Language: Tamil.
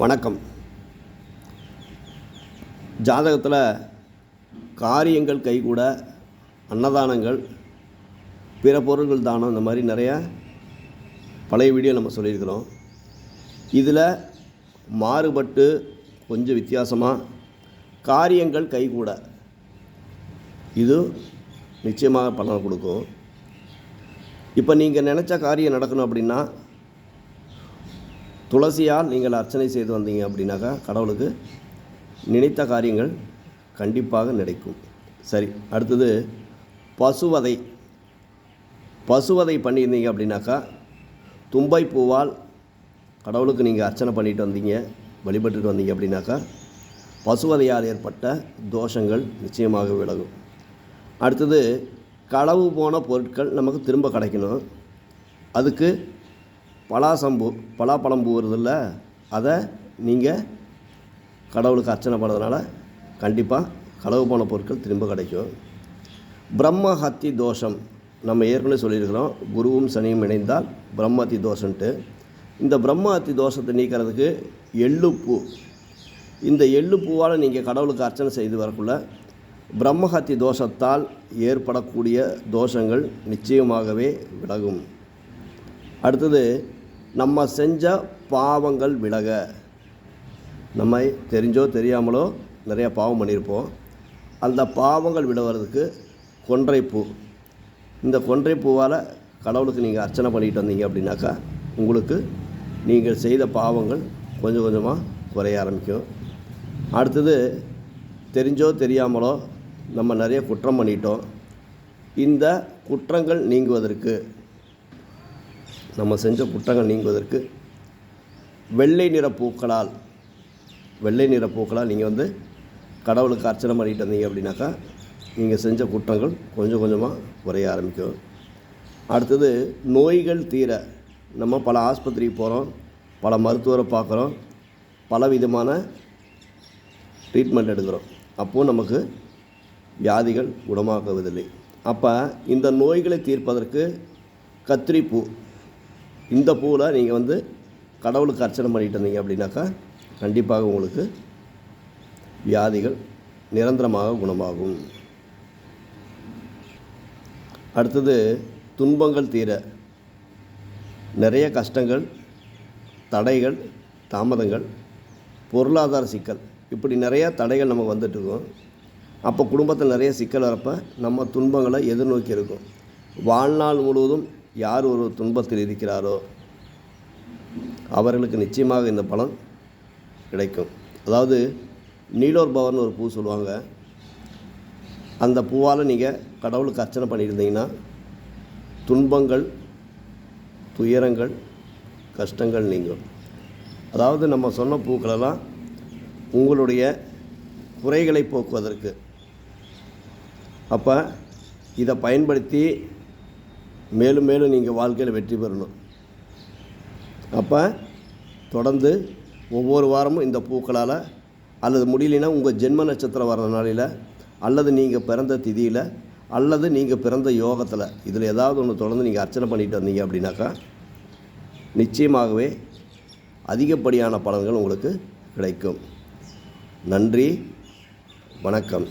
வணக்கம். ஜாதகத்தில் காரியங்கள் கைகூட அன்னதானங்கள் பிற பொருள்கள் தானம் இந்த மாதிரி நிறைய பழைய வீடியோ நம்ம சொல்லியிருக்கிறோம். இதில் மாறுபட்டு கொஞ்சம் வித்தியாசமாக காரியங்கள் கைகூட. இது நிச்சயமாக பலன் கொடுக்கும். இப்போ நீங்கள் நினச்ச காரியம் நடக்கணும் அப்படின்னா துளசியால் நீங்கள் அர்ச்சனை செய்து வந்தீங்க அப்படின்னாக்கா கடவுளுக்கு நினைத்த காரியங்கள் கண்டிப்பாக நடக்கும். சரி அடுத்தது பசுவதை. பசுவதை பண்ணியிருந்தீங்க அப்படின்னாக்கா தும்பை பூவால் கடவுளுக்கு நீங்கள் அர்ச்சனை பண்ணிட்டு வந்தீங்க வழிபட்டுட்டு வந்தீங்க அப்படின்னாக்கா பசுவதையால் ஏற்பட்ட தோஷங்கள் நிச்சயமாக விலகும். அடுத்தது களவு போன பொருட்கள் நமக்கு திரும்ப கிடைக்கணும். அதுக்கு பலாசம்பு பலாப்பழம் பூ வருதுல்ல அதை நீங்கள் கடவுளுக்கு அர்ச்சனை பண்ணுறதுனால கண்டிப்பாக களவு போன பொருட்கள் திரும்ப கிடைக்கும். பிரம்ம ஹத்தி தோஷம். நம்ம ஏற்கனவே சொல்லியிருக்கிறோம். குருவும் சனியும் இணைந்தால் பிரம்மஹத்தி தோஷன்ட்டு இந்த பிரம்மஹத்தி தோஷத்தை நீக்கிறதுக்கு எள்ளுப்பூ இந்த எள்ளுப்பூவால் நீங்கள் கடவுளுக்கு அர்ச்சனை செய்து வரக்குள்ள பிரம்மஹத்தி தோஷத்தால் ஏற்படக்கூடிய தோஷங்கள் நிச்சயமாகவே விலகும். அடுத்தது நம்ம செஞ்ச பாவங்கள் விலக. நம்ம தெரிஞ்சோ தெரியாமலோ நிறையா பாவம் பண்ணியிருப்போம். அந்த பாவங்கள் விலகிறதுக்கு கொன்றைப்பூ இந்த கொன்றைப்பூவால் கடவுளுக்கு நீங்கள் அர்ச்சனை பண்ணிட்டு வந்தீங்க அப்படின்னாக்கா உங்களுக்கு நீங்கள் செய்த பாவங்கள் கொஞ்சம் கொஞ்சமாக குறைய ஆரம்பிக்கும். அடுத்தது தெரிஞ்சோ தெரியாமலோ நம்ம நிறைய குற்றம் பண்ணிட்டோம். இந்த குற்றங்கள் நீங்குவதற்கு நம்ம செஞ்ச குற்றங்கள் நீங்குவதற்கு வெள்ளை நிற பூக்களால் வெள்ளை நிற பூக்களால் நீங்கள் வந்து கடவுளுக்கு அர்ச்சனை பண்ணிட்டு வந்தீங்க அப்படின்னாக்கா நீங்கள் செஞ்ச குற்றங்கள் கொஞ்சம் கொஞ்சமாக குறைய ஆரம்பிக்கும். அடுத்தது நோய்கள் தீர நம்ம பல ஆஸ்பத்திரிக்கு போகிறோம் பல மருத்துவரை பார்க்குறோம் பல விதமான ட்ரீட்மெண்ட் எடுக்கிறோம். அப்போது நமக்கு வியாதிகள் குணமாக்குவதில்லை அப்போ இந்த நோய்களை தீர்ப்பதற்கு கத்திரிப்பூ இந்த பூவில் நீங்கள் வந்து கடவுளுக்கு அர்ச்சனை பண்ணிட்டு இருந்தீங்க அப்படின்னாக்கா கண்டிப்பாக உங்களுக்கு வியாதிகள் நிரந்தரமாக குணமாகும். அடுத்தது துன்பங்கள் தீர நிறைய கஷ்டங்கள் தடைகள் தாமதங்கள் பொருளாதார சிக்கல் இப்படி நிறைய தடைகள் நமக்கு வந்துட்டுருக்கோம் அப்போ குடும்பத்தில் நிறைய சிக்கல் வரப்போ நம்ம துன்பங்களை எதிர்நோக்கி இருக்கும். வாழ்நாள் முழுவதும் யார் ஒரு துன்பத்தில் இருக்கிறாரோ அவர்களுக்கு நிச்சயமாக இந்த பலன் கிடைக்கும். அதாவது நீலோர் பவன் ஒரு பூ சொல்லுவாங்க. அந்த பூவால் நீங்கள் கடவுளுக்கு அர்ச்சனை பண்ணியிருந்தீங்கன்னா துன்பங்கள் துயரங்கள் கஷ்டங்கள் நீங்கும். அதாவது நம்ம சொன்ன பூக்களெல்லாம் உங்களுடைய குறைகளை போக்குவதற்கு. அப்போ இதை பயன்படுத்தி மேலும் மேலும் நீங்கள் வாழ்க்கையில் வெற்றி பெறணும். அப்போ தொடர்ந்து ஒவ்வொரு வாரமும் இந்த பூக்களால் அல்லது முடியலைன்னா உங்கள் ஜென்ம நட்சத்திரம் வர்ற நாளில் அல்லது நீங்கள் பிறந்த திதியில் அல்லது நீங்கள் பிறந்த யோகத்தில் இதில் ஏதாவது ஒன்று தொடர்ந்து நீங்கள் அர்ச்சனை பண்ணிட்டு வந்தீங்க அப்படின்னாக்கா நிச்சயமாகவே அதிகப்படியான பலன்கள் உங்களுக்கு கிடைக்கும். நன்றி வணக்கம்.